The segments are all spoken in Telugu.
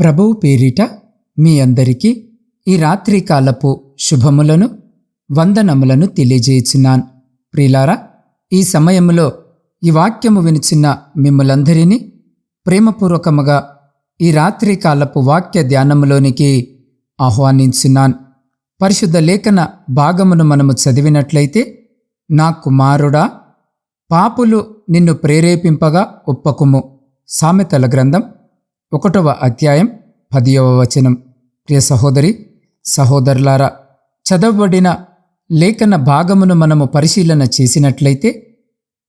ప్రభువు పేరిట మీ అందరికీ ఈ రాత్రికాలపు శుభములను వందనములను తెలియజేయుచున్నాను. ప్రిలారా ఈ సమయంలో ఈ వాక్యము వినిచిన మిమ్మలందరినీ ప్రేమపూర్వకముగా ఈ రాత్రికాలపు వాక్య ధ్యానములోనికి ఆహ్వానించున్నాను. పరిశుద్ధ లేఖన భాగమును మనము చదివినట్లయితే నా కుమారుడా పాపులు నిన్ను ప్రేరేపింపగా ఒప్పకుము. సామెతల గ్రంథం ఒకటవ అధ్యాయం పదియవ వచనం. ప్రియ సహోదరి సహోదరులారా చదవబడిన లేఖన భాగమును మనము పరిశీలన చేసినట్లయితే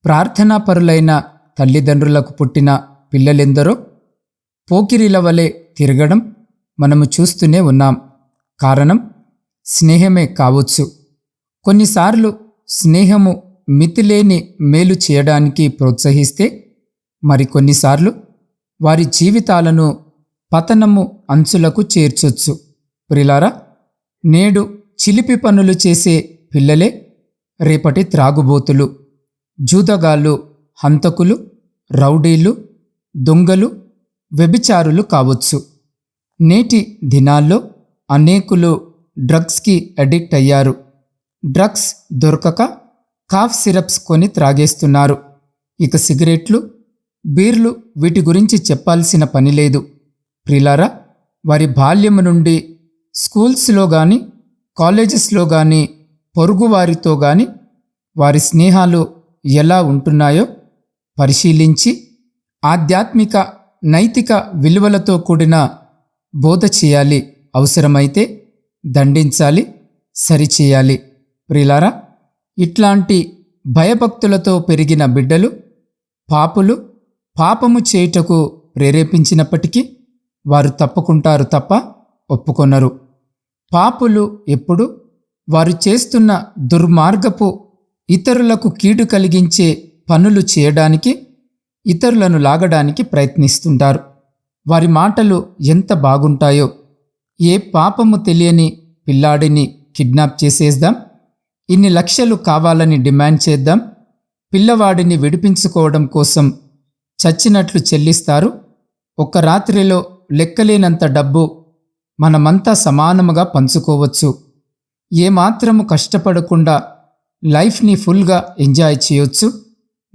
ప్రార్థనాపరులైన తల్లిదండ్రులకు పుట్టిన పిల్లలెందరో పోకిరిల వలె తిరగడం మనము చూస్తూనే ఉన్నాం. కారణం స్నేహమే కావచ్చు. కొన్నిసార్లు స్నేహము మితిలేని మేలు చేయడానికి ప్రోత్సహిస్తే మరికొన్నిసార్లు వారి జీవితాలను పతనము అంచులకు చేర్చొచ్చు. ప్రిలారా నేడు చిలిపి పనులు చేసే పిల్లలే రేపటి త్రాగుబోతులు. జూదగాళ్ళు హంతకులు రౌడీలు దొంగలు వ్యభిచారులు కావచ్చు. నేటి దినాల్లో అనేకులు డ్రగ్స్కి అడిక్ట్ అయ్యారు. డ్రగ్స్ దొరకక కాఫ్ సిరప్స్ కొని త్రాగేస్తున్నారు. ఇక సిగరెట్లు బీర్లు వీటి గురించి చెప్పాల్సిన పని లేదు. ప్రిలారా వారి బాల్యము నుండి స్కూల్స్లో కానీ కాలేజెస్లో కానీ పొరుగువారితో కానీ వారి స్నేహాలు ఎలా ఉంటున్నాయో పరిశీలించి ఆధ్యాత్మిక నైతిక విలువలతో కూడిన బోధ చేయాలి. అవసరమైతే దండించాలి సరిచేయాలి. ప్రిలారా ఇట్లాంటి భయభక్తులతో పెరిగిన బిడ్డలు పాపులు పాపము చేయుటకు ప్రేరేపించినప్పటికీ వారు తప్పుకుంటారు తప్ప ఒప్పుకొనరు. పాపులు ఎప్పుడు వారు చేస్తున్న దుర్మార్గపు ఇతరులకు కీడు కలిగించే పనులు చేయడానికి ఇతరులను లాగడానికి ప్రయత్నిస్తుంటారు. వారి మాటలు ఎంత బాగుంటాయో ఏ పాపము తెలియని పిల్లాడిని కిడ్నాప్ చేసేద్దాం ఇన్ని లక్షలు కావాలని డిమాండ్ చేద్దాం పిల్లవాడిని విడిపించుకోవడం కోసం చచ్చినట్లు చెల్లిస్తారు. ఒక రాత్రిలో లెక్కలేనంత డబ్బు మనమంతా సమానముగా పంచుకోవచ్చు. ఏమాత్రము కష్టపడకుండా లైఫ్ని ఫుల్గా ఎంజాయ్ చేయొచ్చు.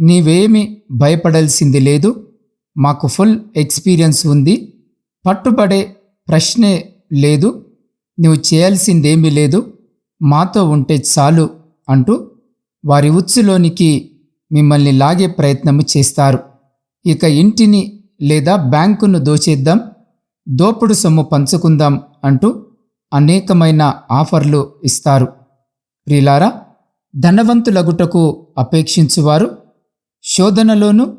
నీవేమి భయపడాల్సింది లేదు. మాకు ఫుల్ ఎక్స్పీరియన్స్ ఉంది. పట్టుబడే ప్రశ్నే లేదు. నువ్వు చేయాల్సిందేమీ లేదు. మాతో ఉంటే చాలు అంటూ వారి ఉచ్చులోనికి మిమ్మల్ని లాగే ప్రయత్నము చేస్తారు. ఇక ఇంటిని లేదా బ్యాంకును దోచేద్దాం దోపుడు సొమ్ము పంచుకుందాం అంటూ అనేకమైన ఆఫర్లు ఇస్తారు. ప్రిలారా ధనవంతులగుటకు అపేక్షించువారు శోధనలోను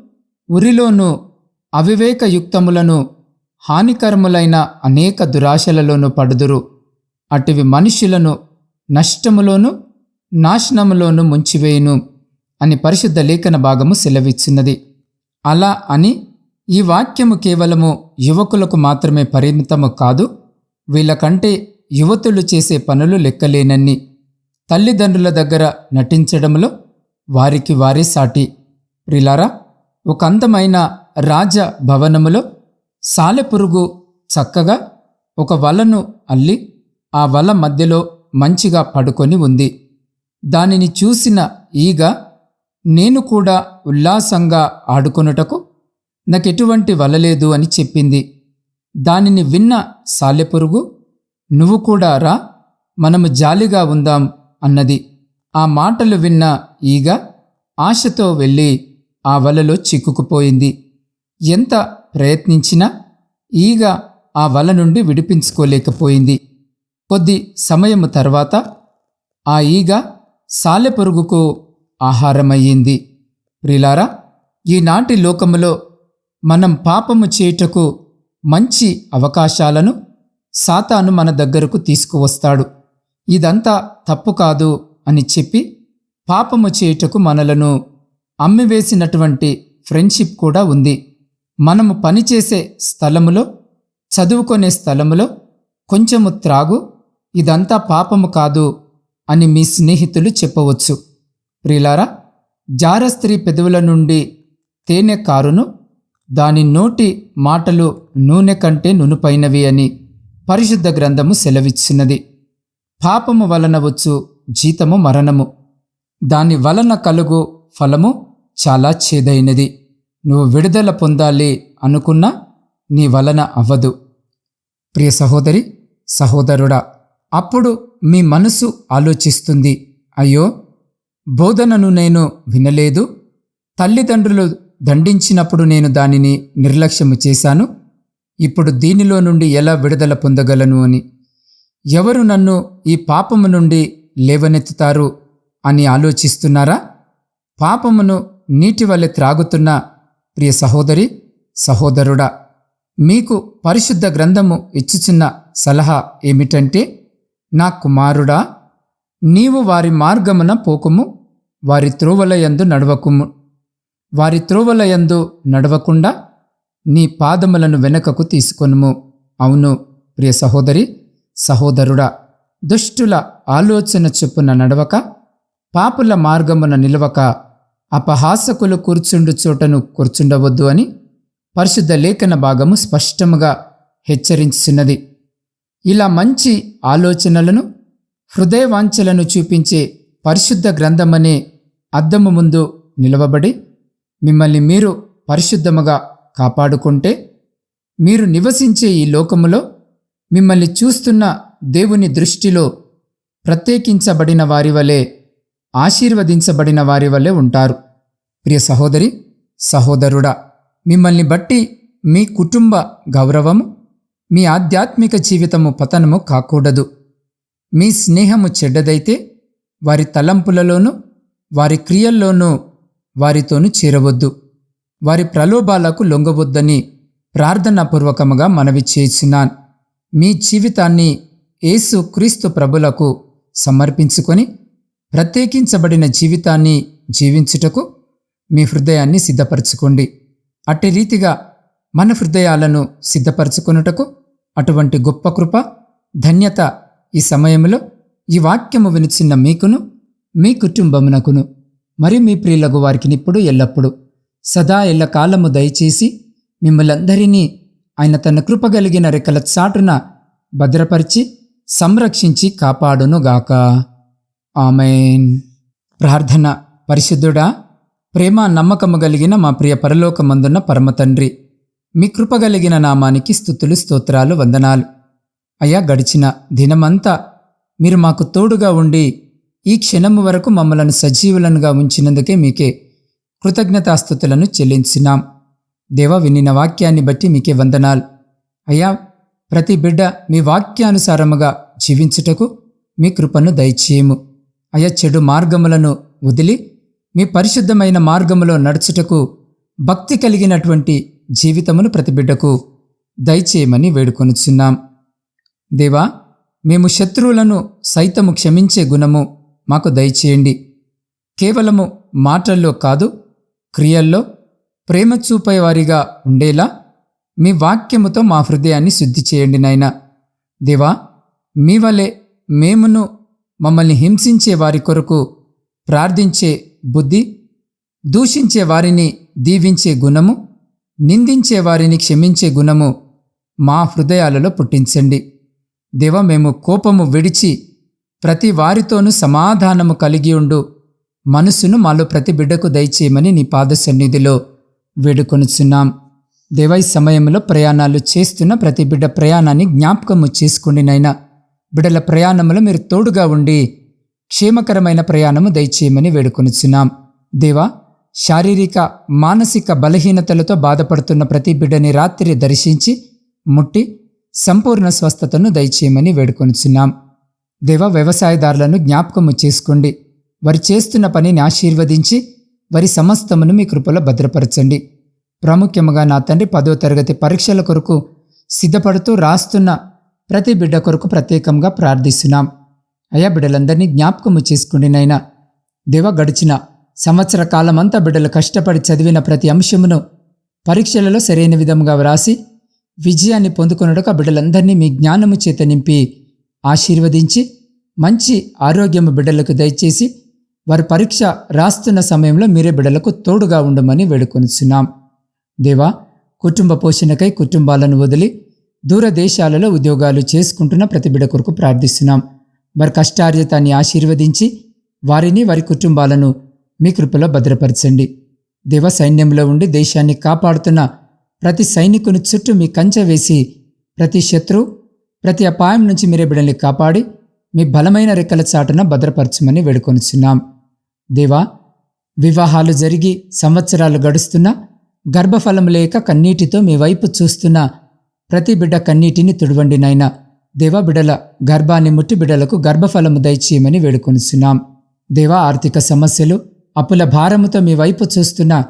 ఉరిలోను అవివేకయుక్తములను హానికరములైన అనేక దురాశలలోనూ పడుదురు. అటువి మనుష్యులను నష్టములోను నాశనములోను ముంచివేయును అని పరిశుద్ధ లేఖన భాగము సెలవిచ్చినది అలా అని ఈ వాక్యము కేవలము యువకులకు మాత్రమే పరిమితము కాదు వీళ్ళకంటే యువతులు చేసే పనులు లెక్కలేనన్ని తల్లిదండ్రుల దగ్గర నటించడంలో వారికి వారే సాటి. ప్రిలారా ఒక అందమైన రాజ భవనములో సాలెపురుగు చక్కగా ఒక వలను అల్లి ఆ వల మధ్యలో మంచిగా పడుకొని ఉంది. దానిని చూసిన ఈగ నేను కూడా ఉల్లాసంగా ఆడుకొనుటకు నాకెటువంటి వలలేదు అని చెప్పింది. దానిని విన్న సాలెపురుగు నువ్వు కూడా రా మనము జాలిగా ఉందాం అన్నది. ఆ మాటలు విన్న ఈగ ఆశతో వెళ్ళి ఆ వలలో చిక్కుకుపోయింది. ఎంత ప్రయత్నించినా ఈగ ఆ వల నుండి విడిపించుకోలేకపోయింది. కొద్ది సమయము తర్వాత ఆ ఈగ సాలెపురుగుకు ఆహారమయ్యింది. ప్రిలారా ఈనాటి లోకములో మనం పాపము చేయుటకు మంచి అవకాశాలను సాతాను మన దగ్గరకు తీసుకువస్తాడు. ఇదంతా తప్పు కాదు అని చెప్పి పాపము చేయుటకు మనలను అమ్మివేసినటువంటి ఫ్రెండ్షిప్ కూడా ఉంది. మనము పనిచేసే స్థలములో చదువుకునే స్థలములో కొంచెము త్రాగు ఇదంతా పాపము కాదు అని మీ స్నేహితులు చెప్పవచ్చు. ప్రిలారా జార స్త్రీ పెదవుల నుండి తేనె కారును దాని నోటి మాటలు నూనె కంటే నునుపైనవి అని పరిశుద్ధ గ్రంథము సెలవిచ్చినది. పాపము వలన వచ్చు జీతము మరణము. దాని వలన కలుగు ఫలము చాలా చేదైనది. నువ్వు విడుదల పొందాలి అనుకున్నా నీ వలన అవ్వదు. ప్రియ సహోదరి సహోదరుడా అప్పుడు మీ మనసు ఆలోచిస్తుంది. అయ్యో బోధనను నేను వినలేదు. తల్లిదండ్రులు దండించినప్పుడు నేను దానిని నిర్లక్ష్యము చేశాను. ఇప్పుడు దీనిలో నుండి ఎలా విడుదల పొందగలను అని. ఎవరు నన్ను ఈ పాపము నుండి లేవనెత్తుతారు అని ఆలోచిస్తున్నారా? పాపమును నీటి వలె త్రాగుతున్న ప్రియ సహోదరి సహోదరుడా మీకు పరిశుద్ధ గ్రంథము ఇచ్చుచున్న సలహా ఏమిటంటే నా కుమారుడా నీవు వారి మార్గమున పోకుము వారి త్రోవలయందు నడవకుము. వారి త్రోవలయందు నడవకుండా నీ పాదములను వెనుకకు తీసుకొనుము. అవును ప్రియ సహోదరి సహోదరుడా దుష్టుల ఆలోచన చొప్పున నడవక పాపుల మార్గమున నిలవక అపహాసకులు కూర్చుండు చోటను కూర్చుండవద్దు అని పరిశుద్ధ లేఖన భాగము స్పష్టముగా హెచ్చరించున్నది ఇలా మంచి ఆలోచనలను హృదయవాంఛలను చూపించే పరిశుద్ధ గ్రంథమనే అద్దము ముందు నిలవబడి మిమ్మల్ని మీరు పరిశుద్ధముగా కాపాడుకుంటే మీరు నివసించే ఈ లోకములో మిమ్మల్ని చూస్తున్న దేవుని దృష్టిలో ప్రత్యేకించబడిన వారి వలె ఆశీర్వదించబడిన వారి వలె ఉంటారు. ప్రియ సహోదరి సహోదరుడా మిమ్మల్ని బట్టి మీ కుటుంబ గౌరవము మీ ఆధ్యాత్మిక జీవితము పతనము కాకూడదు. మీ స్నేహము చెడ్డదైతే వారి తలంపులలోనూ వారి క్రియల్లోనూ వారితోనూ చేరవద్దు. వారి ప్రలోభాలకు లొంగవద్దని ప్రార్థనాపూర్వకముగా మనవి చేసినాన్. మీ జీవితాన్ని యేసు క్రీస్తు ప్రభులకు సమర్పించుకొని ప్రత్యేకించబడిన జీవితాన్ని జీవించుటకు మీ హృదయాన్ని సిద్ధపరచుకోండి. అట్టి రీతిగా మన హృదయాలను సిద్ధపరచుకొనుటకు అటువంటి గొప్ప కృప ధన్యత ఈ సమయంలో ఈ వాక్యము వినిచిన్న మీకును మీ కుటుంబమునకును మరి మీ ప్రియులకు వారికి ఇప్పుడు ఎల్లప్పుడు సదా ఎల్లకాలము దయచేసి మిమ్మలందరినీ ఆయన తన కృపగలిగిన రెక్కల చాటున భద్రపరిచి సంరక్షించి కాపాడునుగాక. ఆమెన్. ప్రార్థన పరిశుద్ధుడా ప్రేమ నమ్మకము కలిగిన మా ప్రియ పరలోకమందున్న పరమతండ్రి మీ కృపగలిగిన నామానికి స్థుతులు స్తోత్రాలు వందనాలు. అయ్యా గడిచిన దినమంతా మీరు మాకు తోడుగా ఉండి ఈ క్షణము వరకు మమ్మలను సజీవులనుగా ఉంచినందుకే మీకే కృతజ్ఞతాస్థుతులను చెల్లించినాం. దేవ వినిన వాక్యాన్ని బట్టి మీకే వందనాలు. అయ్యా ప్రతి బిడ్డ మీ వాక్యానుసారముగా జీవించుటకు మీ కృపను దయచేయము. అయ్యా చెడు మార్గములను వదిలి మీ పరిశుద్ధమైన మార్గములో నడుచుటకు భక్తి కలిగినటువంటి జీవితమును ప్రతి బిడ్డకు దయచేయమని వేడుకొనుచున్నాం. దేవా మేము శత్రువులను సైతము క్షమించే గుణము మాకు దయచేయండి. కేవలము మాటల్లో కాదు క్రియల్లో ప్రేమ చూపేవారిగా ఉండేలా మీ వాక్యముతో మా హృదయాన్ని శుద్ధి చేయండి నాయనా. దేవా మీ వలె మేమును మమ్మల్ని హింసించే వారి కొరకు ప్రార్థించే బుద్ధి దూషించే వారిని దీవించే గుణము నిందించే వారిని క్షమించే గుణము మా హృదయాలలో పుట్టించండి. దేవ మేము కోపము విడిచి ప్రతి వారితోనూ సమాధానము కలిగి ఉండు. మనసును మాలో ప్రతి బిడ్డకు దయచేయమని నీ పాద సన్నిధిలో వేడుకొనుచున్నాం. దేవై సమయంలో ప్రయాణాలు చేస్తున్న ప్రతి బిడ్డ ప్రయాణాన్ని జ్ఞాపకము చేసుకోండి నైనా. బిడ్డల ప్రయాణంలో మీరు తోడుగా ఉండి క్షేమకరమైన ప్రయాణము దయచేయమని వేడుకొనుచున్నాం. దేవా శారీరక మానసిక బలహీనతలతో బాధపడుతున్న ప్రతి బిడ్డని రాత్రి దర్శించి ముట్టి సంపూర్ణ స్వస్థతను దయచేయమని వేడుకొనుచున్నాం. దేవ వ్యవసాయదారులను జ్ఞాపకము చేసుకోండి. వారు చేస్తున్న పనిని ఆశీర్వదించి వారి సమస్తమును మీ కృపలో భద్రపరచండి. ప్రాముఖ్యముగా నా తండ్రి పదో తరగతి పరీక్షల కొరకు సిద్ధపడుతూ రాస్తున్న ప్రతి బిడ్డ కొరకు ప్రత్యేకంగా ప్రార్థిస్తున్నాం. అయ్యా బిడ్డలందరినీ జ్ఞాపకము చేసుకోండి నైనా దేవ గడిచిన సంవత్సర కాలమంతా బిడ్డలు కష్టపడి చదివిన ప్రతి అంశమును పరీక్షలలో సరైన విధముగా వ్రాసి విజయాన్ని పొందుకొనుటకు బిడ్డలందరినీ మీ జ్ఞానము చేత నింపి ఆశీర్వదించి మంచి ఆరోగ్యము బిడ్డలకు దయచేసి వారి పరీక్ష రాస్తున్న సమయంలో మీరే బిడ్డలకు తోడుగా ఉండమని వేడుకొనిచున్నాం. దేవా కుటుంబ పోషణకై కుటుంబాలను వదిలి దూర దేశాలలో ఉద్యోగాలు చేసుకుంటున్న ప్రతి బిడ్డ కొరకు ప్రార్థిస్తున్నాం. వారి కష్టార్జితాన్ని ఆశీర్వదించి వారిని వారి కుటుంబాలను మీ కృపలో భద్రపరచండి. దేవ సైన్యంలో ఉండి దేశాన్ని కాపాడుతున్న ప్రతి సైనికుని చుట్టూ మీ కంచె వేసి ప్రతి శత్రువు ప్రతి అపాయం నుంచి మీరే బిడ్డల్ని కాపాడి మీ బలమైన రెక్కల చాటున భద్రపరచమని వేడుకొనిచున్నాం. దేవా వివాహాలు జరిగి సంవత్సరాలు గడుస్తున్నా గర్భఫలం లేక కన్నీటితో మీ వైపు చూస్తున్న ప్రతి బిడ్డ కన్నీటిని తుడవండి నాయనా. దేవా బిడల గర్భాన్ని ముట్టి బిడలకు గర్భఫలము దయచేయమని వేడుకొనిచున్నాం. దేవా ఆర్థిక సమస్యలు అప్పుల భారముతో మీ వైపు చూస్తున్న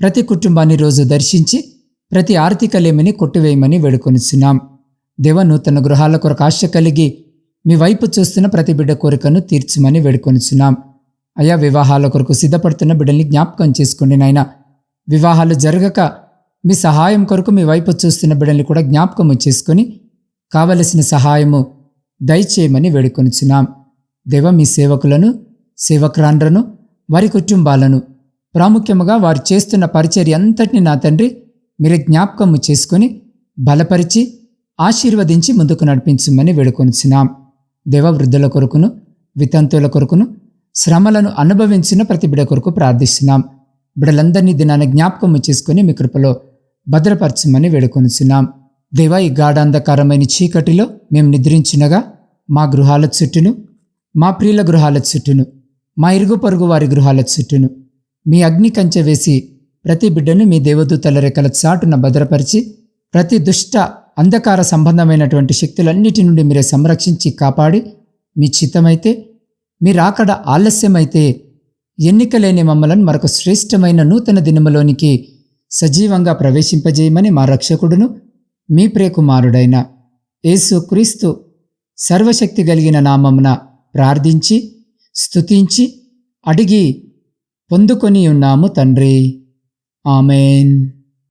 ప్రతి కుటుంబాన్ని రోజు దర్శించి ప్రతి ఆర్థిక లేమిని కొట్టివేయమని వేడుకొనిచున్నాం. దేవ నూతన గృహాల కొరకు ఆశ కలిగి మీ వైపు చూస్తున్న ప్రతి బిడ్డ కోరికను తీర్చమని వేడుకొనిచున్నాం. అయా వివాహాల కొరకు సిద్ధపడుతున్న బిడ్డల్ని జ్ఞాపకం చేసుకోండి నాయన. వివాహాలు జరగక మీ సహాయం కొరకు మీ వైపు చూస్తున్న బిడ్డల్ని కూడా జ్ఞాపకము చేసుకొని కావలసిన సహాయము దయచేయమని వేడుకొనిచున్నాం. దేవ మీ సేవకులను సేవక్రాండ్రను వారి కుటుంబాలను ప్రాముఖ్యముగా వారు చేస్తున్న పరిచర్య అంతటిని నా తండ్రి మీరు జ్ఞాపకము చేసుకొని బలపరిచి ఆశీర్వదించి ముందుకు నడిపించమని వేడుకొనిచున్నాం. దేవ వృద్ధుల కొరకును వితంతువుల కొరకును శ్రమలను అనుభవించిన ప్రతి బిడ కొరకు ప్రార్థిస్తున్నాం. బిడలందరినీ దినాన్ని జ్ఞాపకము చేసుకుని మీ కృపలో భద్రపరచమని వేడుకొనిచున్నాం. దేవ ఈ గాఢాంధకారమైన చీకటిలో మేము నిద్రించినగా మా గృహాల చుట్టూను మా ప్రియుల గృహాల చుట్టూను మా ఇరుగు పొరుగు వారి గృహాల చుట్టూను మీ అగ్ని కంచె వేసి ప్రతి బిడ్డను మీ దేవదూతల రెక్కల చాటున భద్రపరిచి ప్రతి దుష్ట అంధకార సంబంధమైనటువంటి శక్తులన్నిటి నుండి మీరే సంరక్షించి కాపాడి మీ చిత్తమైతే మీ రాకడ ఆలస్యమైతే ఎన్నికలేని మమ్మలను మరొక శ్రేష్టమైన నూతన దినములోనికి సజీవంగా ప్రవేశింపజేయమని మా రక్షకుడును మీ ప్రియకుమారుడైన యేసు క్రీస్తు సర్వశక్తి కలిగిన నామమున ప్రార్థించి స్తుతించి అడిగి పొందుకొని ఉన్నాము తండ్రి. ఆమెన్